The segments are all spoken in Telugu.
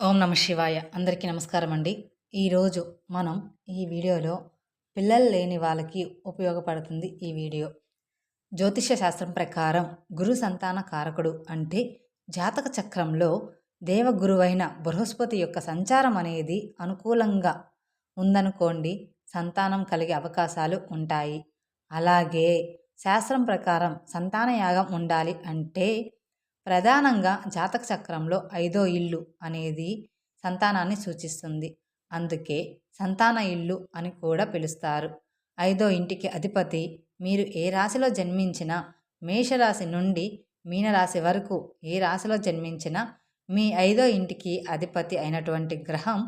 ఓం నమ శివాయ. అందరికీ నమస్కారం అండి. ఈరోజు మనం ఈ వీడియోలో పిల్లలు లేని వాళ్ళకి ఉపయోగపడుతుంది ఈ వీడియో. జ్యోతిష శాస్త్రం ప్రకారం గురు సంతాన కారకుడు అంటే జాతక చక్రంలో దేవగురువైన బృహస్పతి యొక్క సంచారం అనేది అనుకూలంగా ఉందనుకోండి సంతానం కలిగే అవకాశాలు ఉంటాయి. అలాగే శాస్త్రం ప్రకారం సంతాన యాగం ఉండాలి అంటే ప్రధానంగా జాతక చక్రంలో ఐదో ఇల్లు అనేది సంతానాన్ని సూచిస్తుంది. అందుకే సంతాన ఇల్లు అని కూడా పిలుస్తారు. ఐదో ఇంటికి అధిపతి మీరు ఏ రాశిలో జన్మించినా మేషరాశి నుండి మీనరాశి వరకు ఏ రాశిలో జన్మించినా మీ ఐదో ఇంటికి అధిపతి అయినటువంటి గ్రహం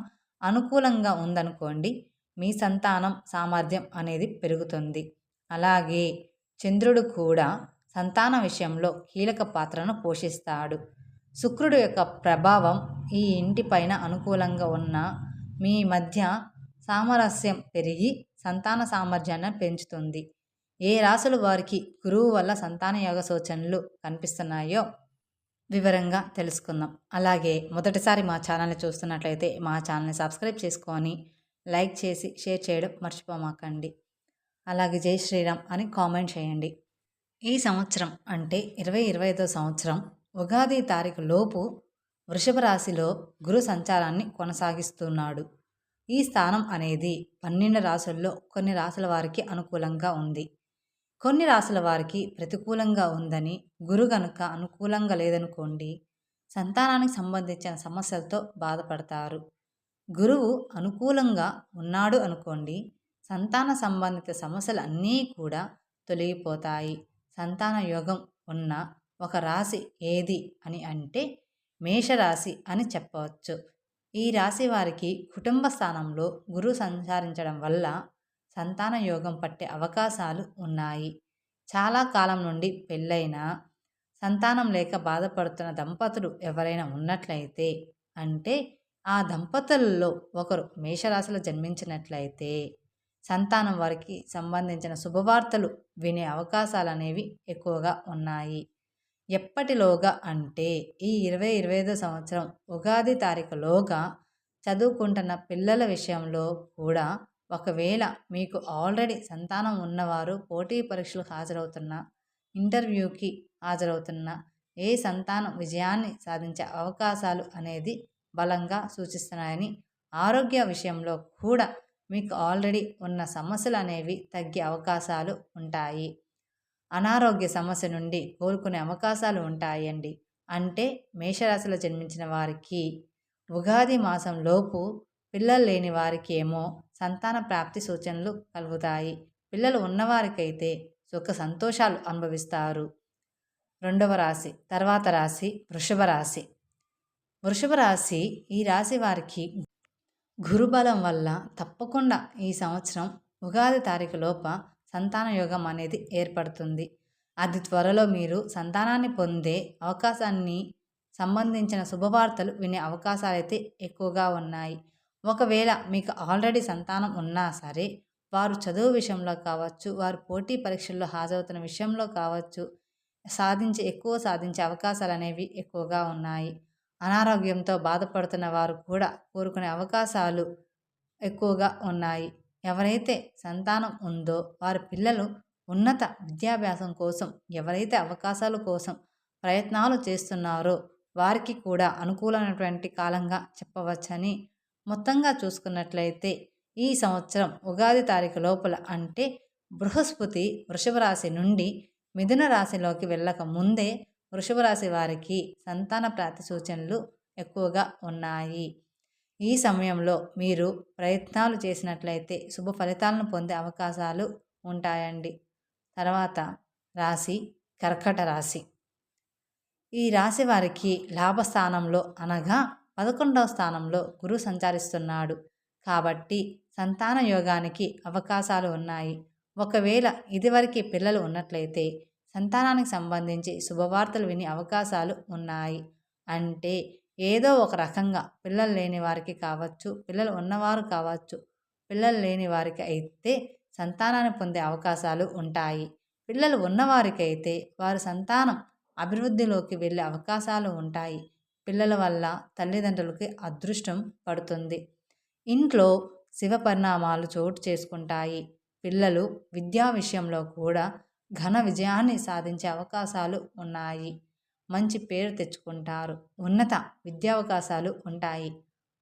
అనుకూలంగా ఉందనుకోండి మీ సంతానం సామర్థ్యం అనేది పెరుగుతుంది. అలాగే చంద్రుడు కూడా సంతాన విషయంలో కీలక పాత్రను పోషిస్తాడు. శుక్రుడు యొక్క ప్రభావం ఈ ఇంటిపైన అనుకూలంగా ఉన్న మీ మధ్య సామరస్యం పెరిగి సంతాన సామర్థ్యాన్ని పెంచుతుంది. ఏ రాసులు వారికి గురువు వల్ల సంతాన యోగ సూచనలు కనిపిస్తున్నాయో వివరంగా తెలుసుకుందాం. అలాగే మొదటిసారి మా ఛానల్ని చూస్తున్నట్లయితే మా ఛానల్ని సబ్స్క్రైబ్ చేసుకొని లైక్ చేసి షేర్ చేయడం మర్చిపోమాకండి. అలాగే జై శ్రీరామ్ అని కామెంట్ చేయండి. ఈ సంవత్సరం అంటే ఇరవై ఇరవై ఐదో సంవత్సరం ఉగాది తారీఖు లోపు వృషభ రాశిలో గురు సంచారాన్ని కొనసాగిస్తున్నాడు. ఈ స్థానం అనేది పన్నెండు రాసుల్లో కొన్ని రాసుల వారికి అనుకూలంగా ఉంది. కొన్ని రాసుల వారికి ప్రతికూలంగా ఉందని గురు గనుక అనుకూలంగా లేదనుకోండి సంతానానికి సంబంధించిన సమస్యలతో బాధపడతారు. గురువు అనుకూలంగా ఉన్నాడు అనుకోండి సంతాన సంబంధిత సమస్యలు అన్నీ కూడా తొలగిపోతాయి. సంతాన యోగం ఉన్న ఒక రాశి ఏది అని అంటే మేషరాశి అని చెప్పవచ్చు. ఈ రాశి వారికి కుటుంబ స్థానంలో గురువు సంచారించడం వల్ల సంతాన యోగం పట్టే అవకాశాలు ఉన్నాయి. చాలా కాలం నుండి పెళ్ళైన సంతానం లేక బాధపడుతున్న దంపతులు ఎవరైనా ఉన్నట్లయితే అంటే ఆ దంపతులలో ఒకరు మేషరాశిలో జన్మించినట్లయితే సంతానం వారికి సంబంధించిన శుభవార్తలు వినే అవకాశాలు అనేవి ఎక్కువగా ఉన్నాయి. ఎప్పటిలోగా అంటే ఈ ఇరవై ఇరవై ఐదో సంవత్సరం ఉగాది తారీఖులోగా చదువుకుంటున్న పిల్లల విషయంలో కూడా ఒకవేళ మీకు ఆల్రెడీ సంతానం ఉన్నవారు పోటీ పరీక్షలు హాజరవుతున్న ఇంటర్వ్యూకి హాజరవుతున్న ఏ సంతానం విజయాన్ని సాధించే అవకాశాలు అనేది బలంగా సూచిస్తున్నాయని ఆరోగ్య విషయంలో కూడా మీకు ఆల్రెడీ ఉన్న సమస్యలు అనేవి తగ్గే అవకాశాలు ఉంటాయి. అనారోగ్య సమస్య నుండి కోలుకునే అవకాశాలు ఉంటాయండి. అంటే మేషరాశిలో జన్మించిన వారికి ఉగాది మాసంలోపు పిల్లలు లేని వారికి ఏమో సంతాన ప్రాప్తి సూచనలు కలుగుతాయి. పిల్లలు ఉన్నవారికైతే సుఖ సంతోషాలు అనుభవిస్తారు. రెండవ రాశి తర్వాత రాశి వృషభ రాశి. వృషభ రాశి ఈ రాశి వారికి గురుబలం వల్ల తప్పకుండా ఈ సంవత్సరం ఉగాది తారీఖు లోప సంతాన యోగం అనేది ఏర్పడుతుంది. అది త్వరలో మీరు సంతానాన్ని పొందే అవకాశాన్ని సంబంధించిన శుభవార్తలు వినే అవకాశాలు అయితే ఎక్కువగా ఉన్నాయి. ఒకవేళ మీకు ఆల్రెడీ సంతానం ఉన్నా సరే వారు చదువు విషయంలో కావచ్చు వారు పోటీ పరీక్షల్లో హాజరవుతున్న విషయంలో కావచ్చు సాధించే ఎక్కువ సాధించే అవకాశాలు అనేవి ఎక్కువగా ఉన్నాయి. అనారోగ్యంతో బాధపడుతున్న వారు కూడా కోరుకునే అవకాశాలు ఎక్కువగా ఉన్నాయి. ఎవరైతే సంతానం ఉందో వారి పిల్లలు ఉన్నత విద్యాభ్యాసం కోసం ఎవరైతే అవకాశాల కోసం ప్రయత్నాలు చేస్తున్నారో వారికి కూడా అనుకూలమైనటువంటి కాలంగా చెప్పవచ్చని మొత్తంగా చూసుకున్నట్లయితే ఈ సంవత్సరం ఉగాది తారీఖు లోపల అంటే బృహస్పతి వృషభ రాశి నుండి మిథున రాశిలోకి వెళ్ళక ముందే వృషభ రాశి వారికి సంతాన ప్రాప్తి సూచనలు ఎక్కువగా ఉన్నాయి. ఈ సమయంలో మీరు ప్రయత్నాలు చేసినట్లయితే శుభ ఫలితాలను పొందే అవకాశాలు ఉంటాయండి. తర్వాత రాశి కర్కట రాశి. ఈ రాశి వారికి లాభస్థానంలో అనగా పదకొండవ స్థానంలో గురు సంచరిస్తున్నాడు. కాబట్టి సంతాన యోగానికి అవకాశాలు ఉన్నాయి. ఒకవేళ ఇదివరకే పిల్లలు ఉన్నట్లయితే సంతానానికి సంబంధించి శుభవార్తలు వినే అవకాశాలు ఉన్నాయి. అంటే ఏదో ఒక రకంగా పిల్లలు లేని వారికి కావచ్చు పిల్లలు ఉన్నవారు కావచ్చు పిల్లలు లేని వారికి అయితే సంతానాన్ని పొందే అవకాశాలు ఉంటాయి. పిల్లలు ఉన్నవారికైతే వారి సంతానం అభివృద్ధిలోకి వెళ్ళే అవకాశాలు ఉంటాయి. పిల్లల వల్ల తల్లిదండ్రులకి అదృష్టం పడుతుంది. ఇంట్లో శివ పరిణామాలు చోటు చేసుకుంటాయి. పిల్లలు విద్యా విషయంలో కూడా ఘన విజయాన్ని సాధించే అవకాశాలు ఉన్నాయి. మంచి పేరు తెచ్చుకుంటారు. ఉన్నత విద్యావకాశాలు ఉంటాయి.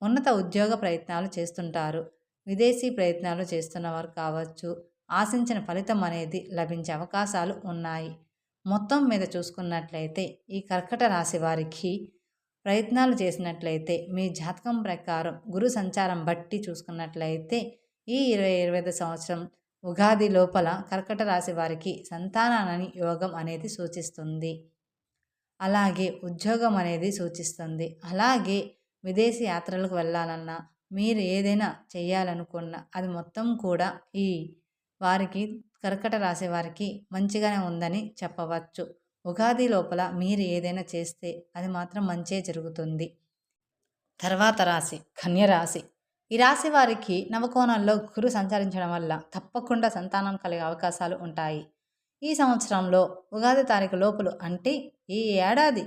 ఉన్నత ఉద్యోగ ప్రయత్నాలు చేస్తుంటారు. విదేశీ ప్రయత్నాలు చేస్తున్నవారు కావచ్చు. ఆశించిన ఫలితం అనేది లభించే అవకాశాలు ఉన్నాయి. మొత్తం మీద చూసుకున్నట్లయితే ఈ కర్కట రాశి వారికి ప్రయత్నాలు చేసినట్లయితే మీ జాతకం ప్రకారం గురు సంచారం బట్టి చూసుకున్నట్లయితే ఈ ఇరవై ఇరవై ఐదు సంవత్సరం ఉగాది లోపల కర్కట రాశి వారికి సంతానాన్ని యోగం అనేది సూచిస్తుంది. అలాగే ఉద్యోగం అనేది సూచిస్తుంది. అలాగే విదేశీ యాత్రలకు వెళ్ళాలన్నా మీరు ఏదైనా చేయాలనుకున్నా అది మొత్తం కూడా ఈ వారికి కర్కట రాశి వారికి మంచిగానే ఉందని చెప్పవచ్చు. ఉగాది లోపల మీరు ఏదైనా చేస్తే అది మాత్రం మంచే జరుగుతుంది. తర్వాత రాశి కన్యరాశి ఈ రాశి వారికి నవకోణంలో గురు సంచరించడం వల్ల తప్పకుండా సంతానం కలిగే అవకాశాలు ఉంటాయి. ఈ సంవత్సరంలో ఉగాది తారీఖు లోపల అంటే ఈ ఏడాది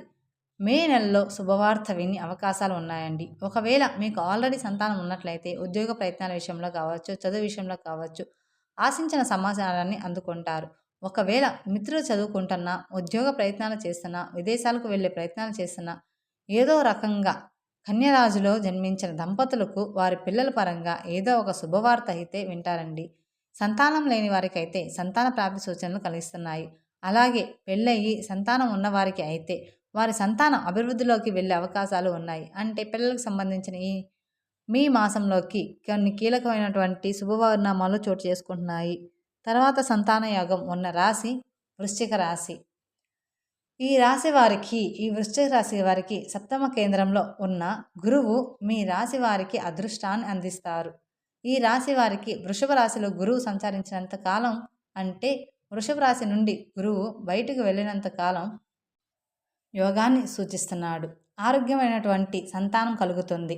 మే నెలలో శుభవార్త విని అవకాశాలు ఉన్నాయండి. ఒకవేళ మీకు ఆల్రెడీ సంతానం ఉన్నట్లయితే ఉద్యోగ ప్రయత్నాల విషయంలో కావచ్చు చదువు విషయంలో కావచ్చు ఆశించిన సమాచారాన్ని అందుకుంటారు. ఒకవేళ మిత్రులు చదువుకుంటున్నా ఉద్యోగ ప్రయత్నాలు చేస్తున్నా విదేశాలకు వెళ్ళే ప్రయత్నాలు చేస్తున్నా ఏదో రకంగా కన్యరాజులో జన్మించిన దంపతులకు వారి పిల్లల పరంగా ఏదో ఒక శుభవార్త అయితే వింటారండి. సంతానం లేని వారికైతే సంతాన ప్రాప్తి సూచనలు కలిగిస్తున్నాయి. అలాగే పెళ్ళయి సంతానం ఉన్నవారికి అయితే వారి సంతానం అభివృద్ధిలోకి వెళ్ళే అవకాశాలు ఉన్నాయి. అంటే పిల్లలకు సంబంధించిన ఈ మీ మాసంలోకి కొన్ని కీలకమైనటువంటి శుభవర్ణామాలు చోటు చేసుకుంటున్నాయి. తర్వాత సంతాన యోగం ఉన్న రాశి వృశ్చిక రాశి. ఈ రాశి వారికి ఈ వృశ్చిక రాశి వారికి సప్తమ కేంద్రంలో ఉన్న గురువు మీ రాశి వారికి అదృష్టాన్ని అందిస్తారు. ఈ రాశి వారికి వృషభ రాశిలో గురువు సంచరించినంత కాలం అంటే వృషభ రాశి నుండి గురువు బయటకు వెళ్ళినంత కాలం యోగాన్ని సూచిస్తున్నాడు. ఆరోగ్యమైనటువంటి సంతానం కలుగుతుంది.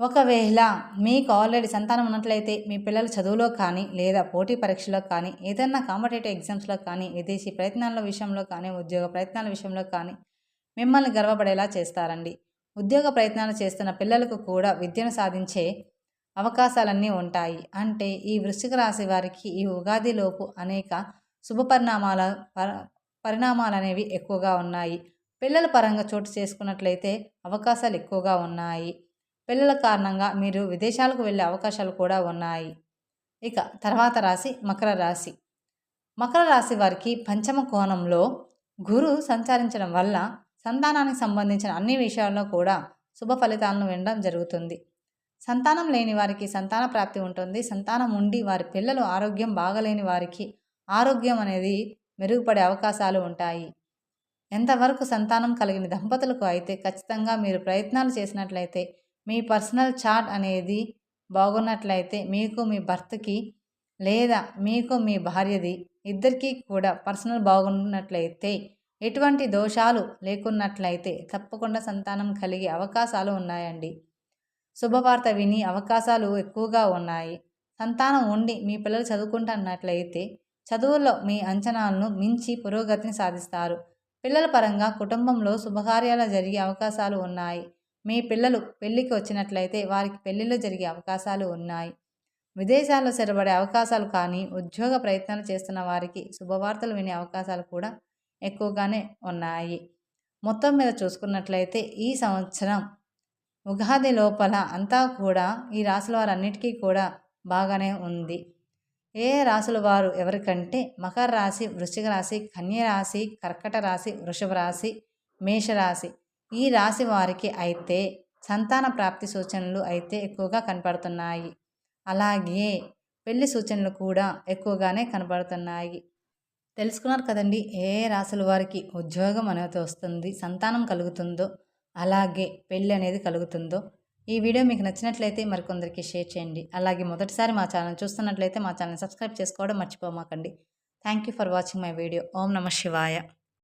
ఒకవేళ మీకు ఆల్రెడీ సంతానం ఉన్నట్లయితే మీ పిల్లల చదువులో కానీ లేదా పోటీ పరీక్షలో కానీ ఏదైనా కాంపిటేటివ్ ఎగ్జామ్స్లో కానీ విదేశీ ప్రయత్నాల విషయంలో కానీ ఉద్యోగ ప్రయత్నాల విషయంలో కానీ మిమ్మల్ని గర్వపడేలా చేస్తారండి. ఉద్యోగ ప్రయత్నాలు చేస్తున్న పిల్లలకు కూడా విద్యను సాధించే అవకాశాలన్నీ ఉంటాయి. అంటే ఈ వృశ్చిక రాశి వారికి ఈ ఉగాదిలోపు అనేక శుభ పరిణామాల పరిణామాలు అనేవి ఎక్కువగా ఉన్నాయి. పిల్లల పరంగా చోటు చేసుకున్నట్లయితే అవకాశాలు ఎక్కువగా ఉన్నాయి. పిల్లల కారణంగా మీరు విదేశాలకు వెళ్ళే అవకాశాలు కూడా ఉన్నాయి. ఇక తర్వాత రాశి మకర రాశి. మకర రాశి వారికి పంచమ కోణంలో గురు సంచరించడం వల్ల సంతానానికి సంబంధించిన అన్ని విషయాల్లో కూడా శుభ ఫలితాలను వినడం జరుగుతుంది. సంతానం లేని వారికి సంతాన ప్రాప్తి ఉంటుంది. సంతానం ఉండి వారి పిల్లలు ఆరోగ్యం బాగలేని వారికి ఆరోగ్యం అనేది మెరుగుపడే అవకాశాలు ఉంటాయి. ఎంతవరకు సంతానం కలిగిన దంపతులకు అయితే ఖచ్చితంగా మీరు ప్రయత్నాలు చేసినట్లయితే మీ పర్సనల్ చార్ట్ అనేది బాగున్నట్లయితే మీకు మీ భర్తకి లేదా మీకు మీ భార్యది ఇద్దరికీ కూడా పర్సనల్ బాగున్నట్లయితే ఎటువంటి దోషాలు లేకున్నట్లయితే తప్పకుండా సంతానం కలిగే అవకాశాలు ఉన్నాయండి. శుభవార్త విని అవకాశాలు ఎక్కువగా ఉన్నాయి. సంతానం ఉండి మీ పిల్లలు చదువుకుంటున్నట్లయితే చదువుల్లో మీ అంచనాలను మించి పురోగతిని సాధిస్తారు. పిల్లల పరంగా కుటుంబంలో శుభకార్యాలు జరిగే అవకాశాలు ఉన్నాయి. మీ పిల్లలు పెళ్ళికి వచ్చినట్లయితే వారికి పెళ్ళిళ్ళు జరిగే అవకాశాలు ఉన్నాయి. విదేశాల్లో స్థిరపడే అవకాశాలు కానీ ఉద్యోగ ప్రయత్నాలు చేస్తున్న వారికి శుభవార్తలు వినే అవకాశాలు కూడా ఎక్కువగానే ఉన్నాయి. మొత్తం మీద చూసుకున్నట్లయితే ఈ సంవత్సరం ఉగాది లోపల అంతా కూడా ఈ రాసుల వారన్నిటికీ కూడా బాగానే ఉంది. ఏ రాసుల వారు ఎవరికంటే మకర రాశి వృశ్చిక రాశి కన్య రాశి కర్కట రాశి వృషభ రాశి మేషరాశి ఈ రాశి వారికి అయితే సంతాన ప్రాప్తి సూచనలు అయితే ఎక్కువగా కనపడుతున్నాయి. అలాగే పెళ్ళి సూచనలు కూడా ఎక్కువగానే కనపడుతున్నాయి. తెలుసుకున్నారు కదండి ఏ రాశుల వారికి ఉద్యోగం అనేది వస్తుంది సంతానం కలుగుతుందో అలాగే పెళ్ళి అనేది కలుగుతుందో ఈ వీడియో మీకు నచ్చినట్లయితే మరికొందరికి షేర్ చేయండి. అలాగే మొదటిసారి మా ఛానల్ చూస్తున్నట్లయితే మా ఛానల్ సబ్స్క్రైబ్ చేసుకోవడం మర్చిపోమాకండి. Thank you for watching my video ఓం నమ శివాయ.